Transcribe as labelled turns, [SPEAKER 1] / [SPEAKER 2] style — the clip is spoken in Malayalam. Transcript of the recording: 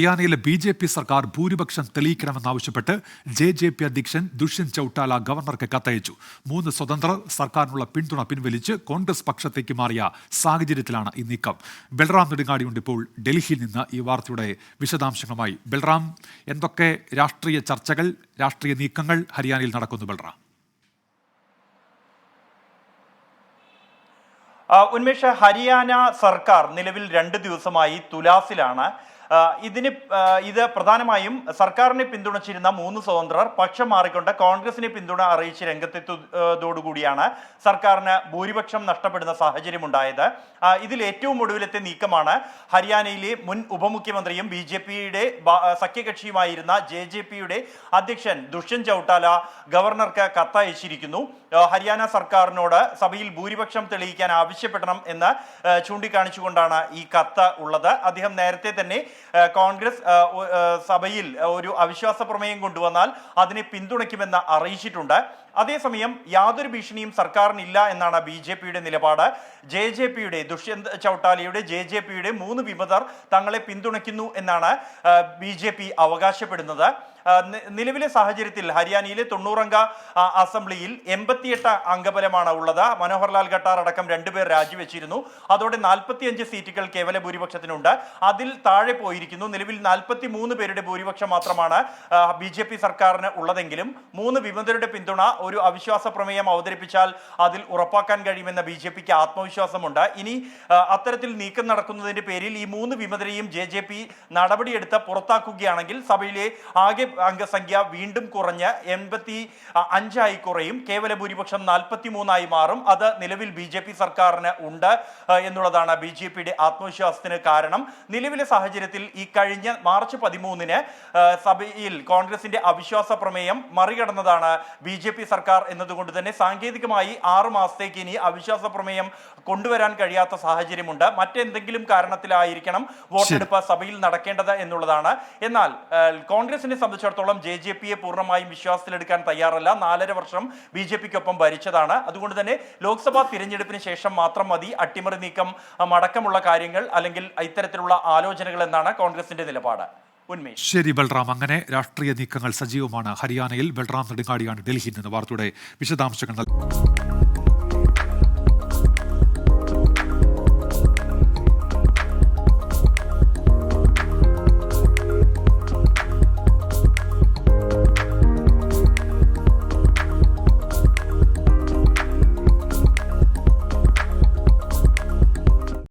[SPEAKER 1] ഹരിയാനയിലെ ബി ജെ പി സർക്കാർ ഭൂരിപക്ഷം തെളിയിക്കണമെന്നാവശ്യപ്പെട്ട് ജെ ജെ പി അധ്യക്ഷൻ ദുഷ്യന്ത് ചൌട്ടാല ഗവർണർക്ക് കത്തയച്ചു. മൂന്ന് സ്വതന്ത്ര സർക്കാരിനുള്ള പിന്തുണ പിൻവലിച്ച് കോൺഗ്രസ് പക്ഷത്തേക്ക് മാറിയ സാഹചര്യത്തിലാണ് ഈ നീക്കം. ബൽറാം നെടുങ്ങാടിയുണ്ട് ഇപ്പോൾ ഡൽഹിയിൽ നിന്ന് ഈ വാർത്തയുടെ വിശദാംശങ്ങളുമായി. ബൽറാം എന്തൊക്കെ രാഷ്ട്രീയ ചർച്ചകൾ രാഷ്ട്രീയ നീക്കങ്ങൾ ഹരിയാനയിൽ നടക്കുന്നു ബൽറാം?
[SPEAKER 2] ഉന്മേഷ ഹരിയാന സർക്കാർ നിലവിൽ രണ്ട് ദിവസമായി തുലാസിലാണ്. ഇതിന് ഇത് പ്രധാനമായും സർക്കാരിനെ പിന്തുണച്ചിരുന്ന മൂന്ന് സ്വതന്ത്രർ പക്ഷം മാറിക്കൊണ്ട് കോൺഗ്രസിനെ പിന്തുണ അറിയിച്ച് രംഗത്തെത്തിയതോടുകൂടിയാണ് സർക്കാരിന് ഭൂരിപക്ഷം നഷ്ടപ്പെടുന്ന സാഹചര്യം ഉണ്ടായത് ഇതിൽ ഏറ്റവും ഒടുവിലത്തെ നീക്കമാണ് ഹരിയാനയിലെ മുൻ ഉപമുഖ്യമന്ത്രിയും ബി ജെ പിയുടെ സഖ്യകക്ഷിയുമായിരുന്ന ജെ ജെ പിയുടെ അധ്യക്ഷൻ ദുഷ്യന്ത് ചൌട്ടാല ഗവർണർക്ക് കത്തയച്ചിരിക്കുന്നു. ഹരിയാന സർക്കാരിനോട് സഭയിൽ ഭൂരിപക്ഷം തെളിയിക്കാൻ ആവശ്യപ്പെടണം എന്ന് ചൂണ്ടിക്കാണിച്ചുകൊണ്ടാണ് ഈ കത്ത് ഉള്ളത്. അദ്ദേഹം നേരത്തെ തന്നെ കോൺഗ്രസ് സഭയിൽ ഒരു അവിശ്വാസ പ്രമേയം കൊണ്ടുവന്നാൽ അതിനെ പിന്തുണയ്ക്കുമെന്ന് അറിയിച്ചിട്ടുണ്ട്. അതേസമയം യാതൊരു ഭീഷണിയും സർക്കാരിനില്ല എന്നാണ് ബി ജെ പിയുടെ നിലപാട്. ജെ ജെ പിയുടെ ദുഷ്യന്ത് ചൗട്ടാലയുടെ ജെ ജെ പിയുടെ മൂന്ന് വിമതർ തങ്ങളെ പിന്തുണയ്ക്കുന്നു എന്നാണ് ബി ജെ പി അവകാശപ്പെടുന്നത്. നിലവിലെ സാഹചര്യത്തിൽ ഹരിയാനയിലെ തൊണ്ണൂറംഗ അസംബ്ലിയിൽ എൺപത്തിയെട്ട് അംഗബലമാണ് ഉള്ളത്. മനോഹർലാൽ ഖട്ടാർ അടക്കം രണ്ടുപേർ രാജിവെച്ചിരുന്നു. അതോടെ നാൽപ്പത്തിയഞ്ച് സീറ്റുകൾ കേവല ഭൂരിപക്ഷത്തിനുണ്ട്. അതിൽ താഴെ പോയിരിക്കുന്നു. നിലവിൽ നാൽപ്പത്തി മൂന്ന് പേരുടെ ഭൂരിപക്ഷം മാത്രമാണ് ബി ജെ പി സർക്കാരിന് ഉള്ളതെങ്കിലും മൂന്ന് വിമതരുടെ പിന്തുണ ഒരു അവിശ്വാസ പ്രമേയം അവതരിപ്പിച്ചാൽ അതിൽ ഉറപ്പാക്കാൻ കഴിയുമെന്ന ബി ജെ പിക്ക് ആത്മവിശ്വാസമുണ്ട്. ഇനി അത്തരത്തിൽ നീക്കം നടക്കുന്നതിന്റെ പേരിൽ ഈ മൂന്ന് വിമതരെയും ജെ ജെ പി നടപടിയെടുത്ത് പുറത്താക്കുകയാണെങ്കിൽ സഭയിലെ ആകെ അംഗസംഖ്യ വീണ്ടും കുറഞ്ഞ് എൺപത്തി അഞ്ചായി കുറയും. കേവല ഭൂരിപക്ഷം നാൽപ്പത്തി മൂന്നായി മാറും. അത് നിലവിൽ ബി ജെ പി സർക്കാരിന് ഉണ്ട് എന്നുള്ളതാണ് ബി ജെ പിയുടെ ആത്മവിശ്വാസത്തിന് കാരണം. നിലവിലെ സാഹചര്യത്തിൽ ഈ കഴിഞ്ഞ മാർച്ച് പതിമൂന്നിന് സഭയിൽ കോൺഗ്രസിന്റെ അവിശ്വാസ പ്രമേയം മറികടന്നതാണ് ബി ജെ പി സർക്കാർ എന്നതുകൊണ്ട് തന്നെ സാങ്കേതികമായി ആറ് മാസത്തേക്ക് ഇനി അവിശ്വാസ പ്രമേയം കൊണ്ടുവരാൻ കഴിയാത്ത സാഹചര്യമുണ്ട്. മറ്റെന്തെങ്കിലും കാരണത്തിലായിരിക്കണം വോട്ടെടുപ്പ് സഭയിൽ നടക്കേണ്ടത് എന്നുള്ളതാണ്. എന്നാൽ കോൺഗ്രസിനെ സംബന്ധിച്ചിടത്തോളം ജെ ജെ പിയെ പൂർണമായും വിശ്വാസത്തിലെടുക്കാൻ തയ്യാറല്ല. നാലര വർഷം ബി ജെ പിക്കൊപ്പം ഭരിച്ചതാണ്. അതുകൊണ്ട് തന്നെ ലോക്സഭാ തിരഞ്ഞെടുപ്പിന് ശേഷം മാത്രം മതി അട്ടിമറി നീക്കം അടക്കമുള്ള കാര്യങ്ങൾ അല്ലെങ്കിൽ ഇത്തരത്തിലുള്ള ആലോചനകൾ എന്നാണ് കോൺഗ്രസിന്റെ നിലപാട്.
[SPEAKER 1] ശരി ബൽറാം. അങ്ങനെ രാഷ്ട്രീയ നീക്കങ്ങൾ സജീവമാണ്. ഹരിയാനയിൽ ബൽറാം നെടുങ്ങാടിയാണ് ഡൽഹിയിൽ നിന്ന് വാർത്തയുടെ വിശദാംശങ്ങൾ നൽകുന്നത്